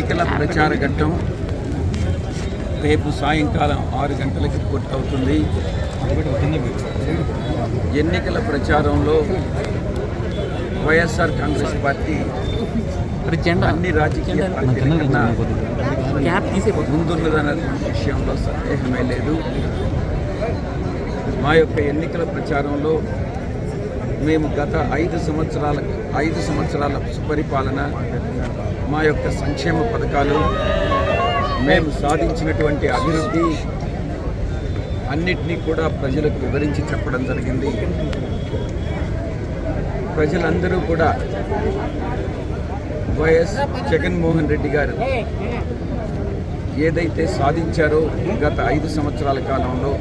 ఎన్నికల ప్రచార ఘట్టం రేపు సాయంకాలం ఆరు గంటలకి పూర్తవుతుంది. ఎన్నికల ప్రచారంలో వైఎస్ఆర్ కాంగ్రెస్ పార్టీ అన్ని రాజకీయ పార్టీల కన్నా ముందున్నదన్న విషయంలో సందేహమే లేదు. మా యొక్క ఎన్నికల ప్రచారంలో మేము గత ఐదు సంవత్సరాల ఐదు సంవత్సరాల సుపరిపాలన మా యొక్క సంక్షేమ పథకాలు మేము సాధించినటువంటి అభివృద్ధి అన్నిటినీ కూడా ప్రజలకు వివరించి చెప్పడం జరిగింది. ప్రజలందరూ కూడా వైఎస్ జగన్మోహన్ రెడ్డి గారు ఏదైతే సాధించారో గత ఐదు సంవత్సరాల కాలంలో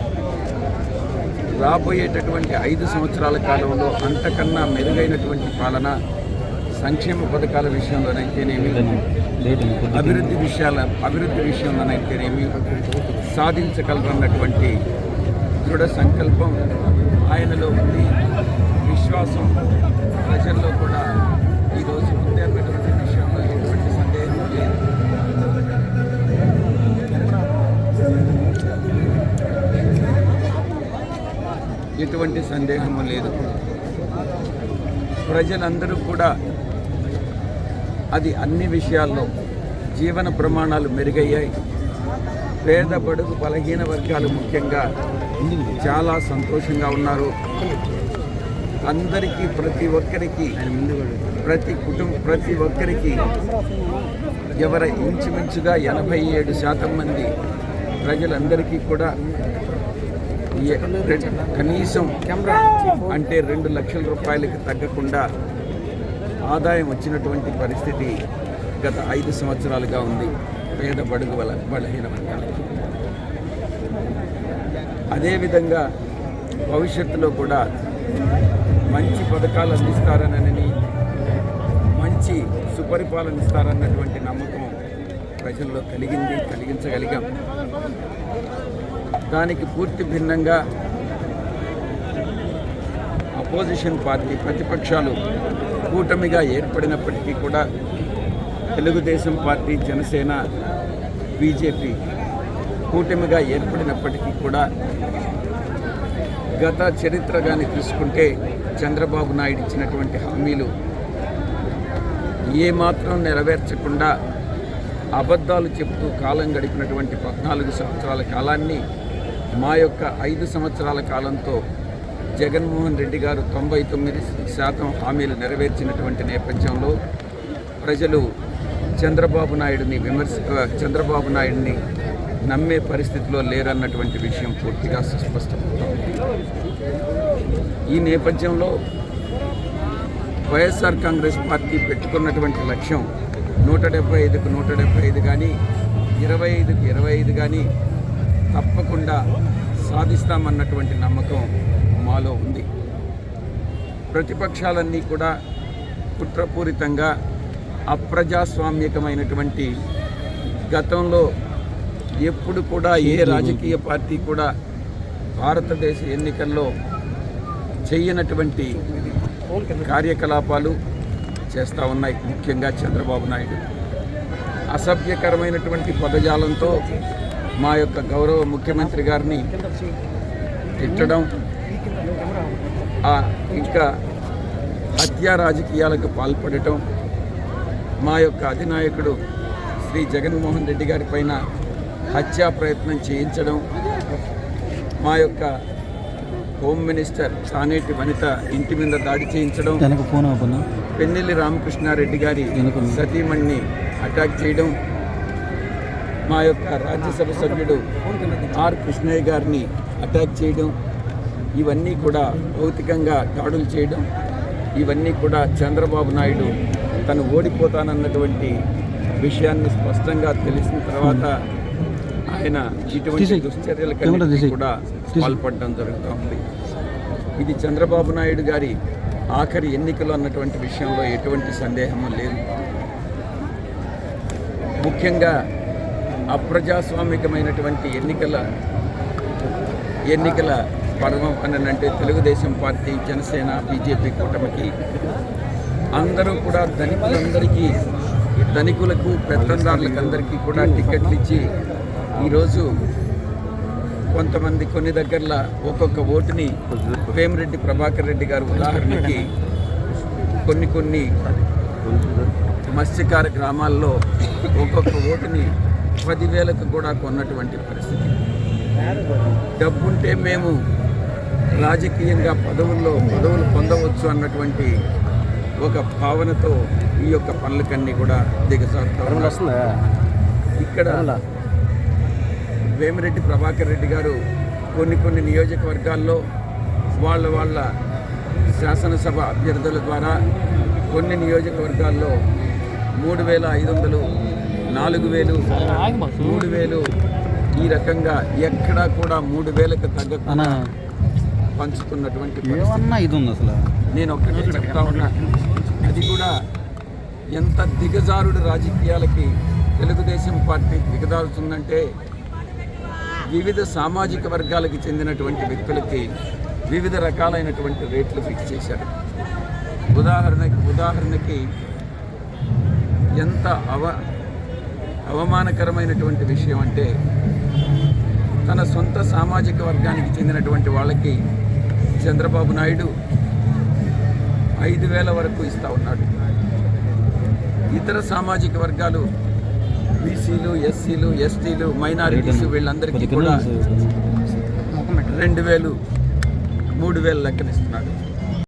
రాబోయేటటువంటి ఐదు సంవత్సరాల కాలంలో అంతకన్నా మెరుగైనటువంటి పాలన సంక్షేమ పథకాల విషయంలోనైతేనేమి అభివృద్ధి విషయాల అభివృద్ధి విషయంలోనైతేనేమి సాధించగలరన్నటువంటి దృఢ సంకల్పం ఆయనలో ఉంది. విశ్వాసం ప్రజల్లో కూడా ఈరోజు ఉందన్నటువంటి విషయంలో ఎటువంటి సందేహం లేదు. ఎటువంటి సందేహము లేదు. ప్రజలందరూ కూడా అది అన్ని విషయాల్లో జీవన ప్రమాణాలు మెరుగయ్యాయి. పేద బడుగు బలహీన వర్గాలు ముఖ్యంగా చాలా సంతోషంగా ఉన్నారు. అందరికీ ప్రతి ఒక్కరికి ప్రతి కుటుంబ ప్రతి ఒక్కరికి ఎవరి ఇంచుమించుగా ఎనభై ఏడు శాతం మంది ప్రజలందరికీ కూడా కనీసం అంటే రెండు లక్షల రూపాయలకి తగ్గకుండా ఆదాయం వచ్చినటువంటి పరిస్థితి గత ఐదు సంవత్సరాలుగా ఉంది. పేద బడుగు బల బలహీన వర్గాలకి. అదేవిధంగా భవిష్యత్తులో కూడా మంచి పథకాలు అందిస్తారనని మంచి సుపరిపాలన ఇస్తారన్నటువంటి నమ్మకం ప్రజల్లో కలిగింది కలిగించగలిగాం. దానికి పూర్తి భిన్నంగా అపోజిషన్ పార్టీ ప్రతిపక్షాలు కూటమిగా ఏర్పడినప్పటికీ కూడా తెలుగుదేశం పార్టీ జనసేన బీజేపీ కూటమిగా ఏర్పడినప్పటికీ కూడా గత చరిత్ర కానీ తీసుకుంటే చంద్రబాబు నాయుడు ఇచ్చినటువంటి హామీలు ఏమాత్రం నెరవేర్చకుండా అబద్ధాలు చెబుతూ కాలం గడిపినటువంటి పద్నాలుగు సంవత్సరాల కాలాన్ని మా యొక్క ఐదు సంవత్సరాల కాలంతో జగన్మోహన్ రెడ్డి గారు తొంభై తొమ్మిది శాతం హామీలు నెరవేర్చినటువంటి నేపథ్యంలో ప్రజలు చంద్రబాబు నాయుడిని విమర్శ చంద్రబాబు నాయుడిని నమ్మే పరిస్థితిలో లేరన్నటువంటి విషయం పూర్తిగా సుస్పష్టమవుతోంది. ఈ నేపథ్యంలో వైఎస్ఆర్ కాంగ్రెస్ పార్టీ పెట్టుకున్నటువంటి లక్ష్యం నూట డెబ్బై ఐదుకు నూట డెబ్బై ఐదు కానీ ఇరవై ఐదుకు ఇరవై ఐదు కానీ తప్పకుండా సాధిస్తామన్నటువంటి నమ్మకం మాలో ఉంది. ప్రతిపక్షాలన్నీ కూడా కుట్రపూరితంగా అప్రజాస్వామ్యకమైనటువంటి గతంలో ఎప్పుడు కూడా ఏ రాజకీయ పార్టీ కూడా భారతదేశ ఎన్నికల్లో చేయనటువంటి కార్యకలాపాలు చేస్తూ ఉన్నాయి. ముఖ్యంగా చంద్రబాబు నాయుడు. అసభ్యకరమైనటువంటి పదజాలంతో మా యొక్క గౌరవ ముఖ్యమంత్రి గారిని తిట్టడం ఇంకా హత్యా రాజకీయాలకు పాల్పడటం మా యొక్క అధినాయకుడు శ్రీ జగన్మోహన్ రెడ్డి గారి పైన హత్యా ప్రయత్నం చేయించడం మా యొక్క హోమ్ మినిస్టర్ సానేటి వనిత ఇంటి మీద దాడి చేయించడం పెన్నెల్లి రామకృష్ణారెడ్డి గారి? సతీమణిని అటాక్ చేయడం మా యొక్క రాజ్యసభ సభ్యుడు ఆర్ కృష్ణయ్య గారిని అటాక్ చేయడం ఇవన్నీ కూడా భౌతికంగా దాడులు చేయడం ఇవన్నీ కూడా చంద్రబాబు నాయుడు తను ఓడిపోతానన్నటువంటి విషయాన్ని స్పష్టంగా తెలిసిన తర్వాత ఆయన ఇటువంటి. దుశ్చర్యలకు. కూడా. పాల్పడడం జరుగుతూ ఉంది ఇది చంద్రబాబు నాయుడు గారి ఆఖరి ఎన్నికలు అన్నటువంటి విషయంలో ఎటువంటి సందేహము లేదు ముఖ్యంగా అప్రజాస్వామికమైనటువంటి ఎన్నికల ఎన్నికల పర్వం అని అంటే తెలుగుదేశం పార్టీ జనసేన బీజేపీ కూటమికి అందరూ కూడా ధనికులందరికీ ధనికులకు పెత్తందారులకు అందరికీ కూడా టికెట్లు ఇచ్చి ఈరోజు కొంతమంది కొన్ని దగ్గరలో ఒక్కొక్క ఓటుని వేమిరెడ్డి ప్రభాకర్ రెడ్డి గారు ఉదాహరణకి కొన్ని కొన్ని మత్స్యకార గ్రామాల్లో ఒక్కొక్క ఓటుని పదివేలకు కూడా కొన్నటువంటి పరిస్థితి. డబ్బుంటే మేము రాజకీయంగా పదవుల్లో పదవులు పొందవచ్చు అన్నటువంటి ఒక భావనతో ఈ యొక్క పనులకన్నీ కూడా దిగజారుతారు ఇక్కడ వేమిరెడ్డి ప్రభాకర్ రెడ్డి గారు కొన్ని కొన్ని నియోజకవర్గాల్లో వాళ్ళ వాళ్ళ శాసనసభ అభ్యర్థుల ద్వారా కొన్ని నియోజకవర్గాల్లో మూడు వేల ఐదు వందలు నాలుగు వేలు మూడు వేలు ఈ రకంగా ఎక్కడా కూడా మూడు వేలకు తగ్గకుండా పంచుతున్నటువంటి. ఏమన్నా ఇది ఉంది అసలు? నేను ఒక్కటే చెప్తా ఉన్నా. అది కూడా ఎంత దిగజారుడు రాజకీయాలకి తెలుగుదేశం పార్టీ దిగజారుతుందంటే వివిధ సామాజిక వర్గాలకు చెందినటువంటి వ్యక్తులకి వివిధ రకాలైనటువంటి రేట్లు ఫిక్స్ చేశారు. ఉదాహరణకి ఉదాహరణకి ఎంత అవ అవమానకరమైనటువంటి విషయం అంటే తన సొంత సామాజిక వర్గానికి చెందినటువంటి వాళ్ళకి చంద్రబాబు నాయుడు ఐదు వేల వరకు ఇస్తా ఉన్నాడు. ఇతర సామాజిక వర్గాలు బీసీలు ఎస్సీలు ఎస్టీలు మైనారిటీస్ వీళ్ళందరికీ కూడా రెండు వేలు మూడు వేలు లెక్కనిస్తున్నాడు.